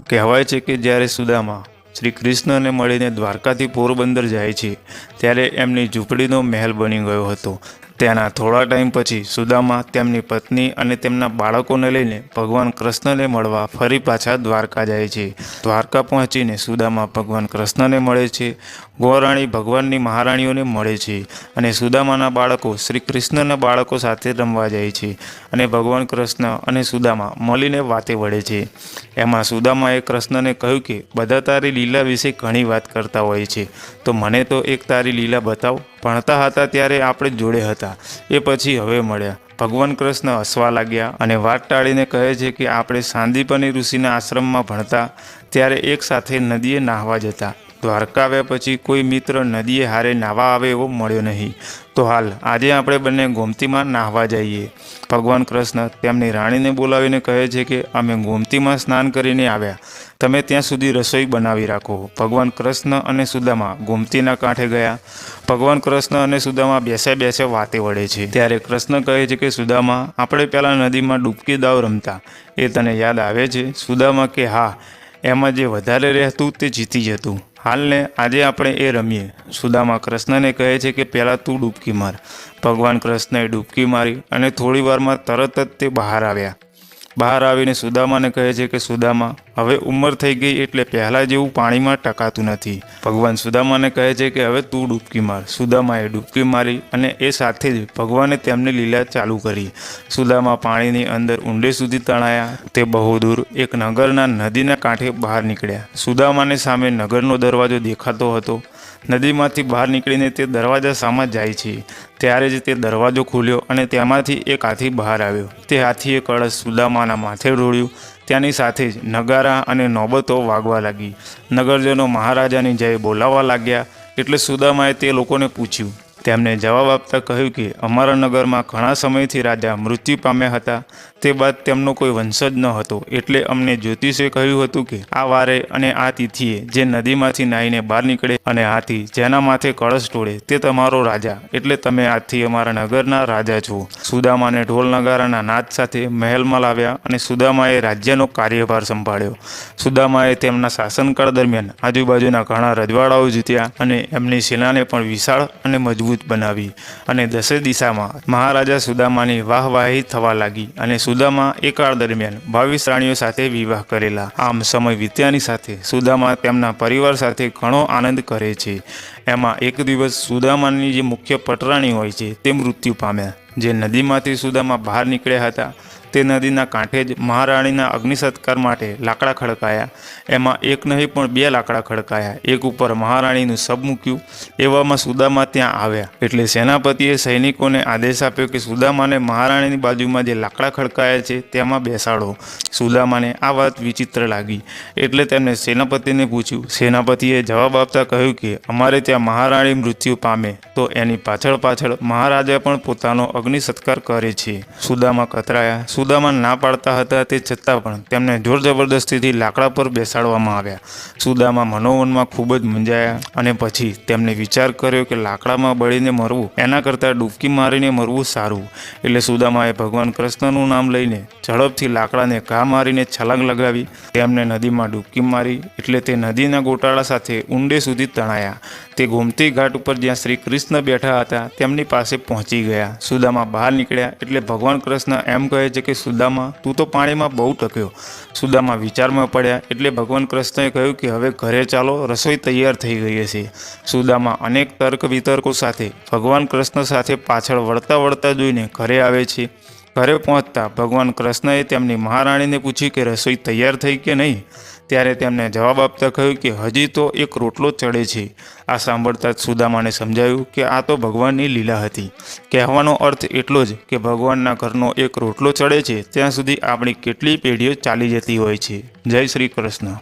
કહેવાય છે કે જ્યારે સુદામા શ્રી કૃષ્ણને મળીને દ્વારકાથી પોરબંદર જાય છે, ત્યારે એમની ઝૂંપડીનો મહેલ બની ગયો હતો. તેના થોડા ટાઈમ પછી સુદામા તેમની પત્ની અને તેમના બાળકોને લઈને ભગવાન કૃષ્ણને મળવા ફરી પાછા દ્વારકા જાય છે. દ્વારકા પહોંચીને સુદામા ભગવાન કૃષ્ણને મળે છે. ગોરાણી ભગવાનની મહારાણીઓને મળે છે અને સુદામાના બાળકો શ્રી કૃષ્ણના બાળકો સાથે રમવા જાય છે અને ભગવાન કૃષ્ણ અને સુદામા મળીને વાતે વળે છે. એમાં સુદામાએ કૃષ્ણને કહ્યું કે, બધા તારી લીલા વિશે ઘણી વાત કરતા હોય છે. તો મને તો એક તારી લીલા બતાવ. ભણતા હતા ત્યારે આપણે જોડે હતા. એ પછી હવે મળ્યા. ભગવાન કૃષ્ણ હસવા લાગ્યા અને વાત ટાળીને કહે છે કે આપણે સાંદીપની ઋષિના આશ્રમમાં ભણતા, ત્યારે એક સાથે નદીએ નાહવા જતા. દ્વારકા આવ્યા પછી કોઈ મિત્ર નદીએ હારે નાહવા આવે એવો મળ્યો નહીં. તો હાલ, આજે આપણે બંને ગોમતીમાં નાહવા જઈએ. ભગવાન કૃષ્ણ તેમની રાણીને બોલાવીને કહે છે કે, અમે ગોમતીમાં સ્નાન કરીને આવ્યા. તમે ત્યાં સુધી રસોઈ બનાવી રાખો. ભગવાન કૃષ્ણ અને સુદામા ગોમતીના કાંઠે ગયા. ભગવાન કૃષ્ણ અને સુદામા બેસે બેસે વાતે વળે છે. ત્યારે કૃષ્ણ કહે છે કે, સુદામા, આપણે પહેલાં નદીમાં ડૂબકી દાવ રમતા. એ તને યાદ આવે છે? સુદામા કે, હા. એમાં જે વધારે રહેતું તે જીતી જતું. હાલને આજે આપણે એ રમીએ. સુદામા કૃષ્ણને કહે છે કે પહેલાં તું ડૂબકી માર. ભગવાન કૃષ્ણએ ડૂબકી મારી અને થોડી વારમાં તરત જ તે બહાર આવ્યા. બહાર આવીને સુદામાને કહે છે કે, સુદામા, હવે ઉંમર થઈ ગઈ એટલે પહેલાં જેવું પાણીમાં ટકાતું નથી. ભગવાન સુદામાને કહે છે કે, હવે તું ડૂબકી માર. સુદામાએ ડૂબકી મારી અને એ સાથે જ ભગવાને તેમની લીલા ચાલુ કરી. સુદામા પાણીની અંદર ઊંડે સુધી તણાયા. તે બહુ દૂર એક નગરના નદીના કાંઠે બહાર નીકળ્યા. સુદામાને સામે નગરનો દરવાજો દેખાતો હતો. નદીમાંથી બહાર નીકળીને તે દરવાજા સામા જાય છે. ત્યારે જ તે દરવાજો ખુલ્યો અને તેમાંથી એક હાથી બહાર આવ્યો. તે હાથીએ કળશ સુદામાના માથે ઢોળ્યું ત્યાંની સાથે જ નગારા અને નોબતો વાગવા લાગી. નગરજનો મહારાજાની જય બોલાવવા લાગ્યા. એટલે સુદામાએ તે લોકોને પૂછ્યું તેમને જવાબ આપતા કહ્યું કે, અમારા નગરમાં ઘણા સમયથી રાજા મૃત્યુ પામ્યા હતા. તે બાદ તેમનો કોઈ વંશજ ન હતો. એટલે અમને જ્યોતિષે કહ્યું હતું કે, આ વારે અને આ તિથિએ જે નદીમાંથી નાહીને બહાર નીકળે અને હાથી જેના માથે કળશ ટોળે તે તમારો રાજા. એટલે તમે આજથી અમારા નગરના રાજા છો. સુદામાને ઢોલ નગારાના નાદ સાથે મહેલમાં લાવ્યા અને સુદામાએ રાજ્યનો કાર્યભાર સંભાળ્યો. સુદામાએ તેમના શાસનકાળ દરમિયાન આજુબાજુના ઘણા રજવાડાઓ જીત્યા અને એમની સેનાને પણ વિશાળ અને મજબૂત બનાવી અને દસે દિશામાં મહારાજા સુદામાની વાહવાહી થવા લાગી અને સુદામા એ કાળ દરમિયાન બાવીસ રાણીઓ સાથે વિવાહ કરેલા. આમ સમય વીત્યાની સાથે સુદામા તેમના પરિવાર સાથે ઘણો આનંદ કરે છે. એમાં એક દિવસ સુદામાની જે મુખ્ય પટરાણી હોય છે તે મૃત્યુ પામ્યા. જે નદીમાંથી સુદામા બહાર નીકળ્યા હતા તે નદીના કાંઠે જ મહારાણીના અગ્નિ સત્કાર માટે લાકડા ખડકાયા. એમાં એક નહીં પણ બે લાકડા ખડકાયા. એક ઉપર મહારાણીનું શબ મૂક્યું. એવામાં સુદામા ત્યાં આવ્યા. એટલે સેનાપતિએ સૈનિકોને આદેશ આપ્યો કે સુદામાને મહારાણીની બાજુમાં જે લાકડા ખડકાયા છે તેમાં બેસાડો. સુદામાને આ વાત વિચિત્ર લાગી. એટલે તેમણે સેનાપતિને પૂછ્યું. સેનાપતિએ જવાબ આપતા કહ્યું કે, અમારે ત્યાં મહારાણી મૃત્યુ પામે. તો એની પાછળ પાછળ મહારાજા પણ પોતાનો અગ્નિ સત્કાર કરે છે. સુદામા કતરાયા. સુદામા ના પાડતા હતા તે છતાં પણ તેમને જોર જબરદસ્તીથી લાકડા પર બેસાડવામાં આવ્યા. સુદામા મનોમનમાં ખૂબ જ મૂંઝાયા અને પછી તેમને વિચાર કર્યો કે લાકડામાં બળીને મરવું, એના કરતાં ડૂબકી મારીને મરવું સારું. એટલે સુદામાએ ભગવાન કૃષ્ણનું નામ લઈને ઝડપથી લાકડાને ઘા મારીને છલાંગ લગાવી. તેમને નદીમાં ડૂબકી મારી એટલે તે નદીના ગોટાળા સાથે ઊંડે સુધી તણાયા. તે ગોમતી ઘાટ ઉપર જ્યાં શ્રી કૃષ્ણ બેઠા હતા તેમની પાસે પહોંચી ગયા. સુદામા બહાર નીકળ્યા એટલે ભગવાન કૃષ્ણ એમ કહે છે કે સુદામા, તું તો પાણીમાં બહુ ટક્યો. સુદામા વિચારમાં પડ્યા, એટલે ભગવાન કૃષ્ણએ કહ્યું કે હવે ઘરે ચાલો, રસોઈ તૈયાર થઈ ગઈ છે સુદામા અનેક તર્ક વિતર્કો સાથે, ભગવાન કૃષ્ણ સાથે પાછળ વળતા વળતા જોઈને ઘરે આવે છે. ઘરે પહોંચતા ભગવાન કૃષ્ણએ તેમની મહારાણીને પૂછ્યું કે રસોઈ તૈયાર થઈ કે નહીં? ત્યારે તેમને જવાબ આપતા કહ્યું કે હજી તો એક રોટલો ચડે છે. આ સાંભળતા જ સુદામાને સમજાયું કે આ તો ભગવાનની લીલા હતી. કહેવાનો અર્થ એટલો જ કે ભગવાનના ઘરનો એક રોટલો ચડે છે, ત્યાં સુધી આપણી કેટલી પેઢીઓ ચાલી જતી હોય છે. જય શ્રી કૃષ્ણ.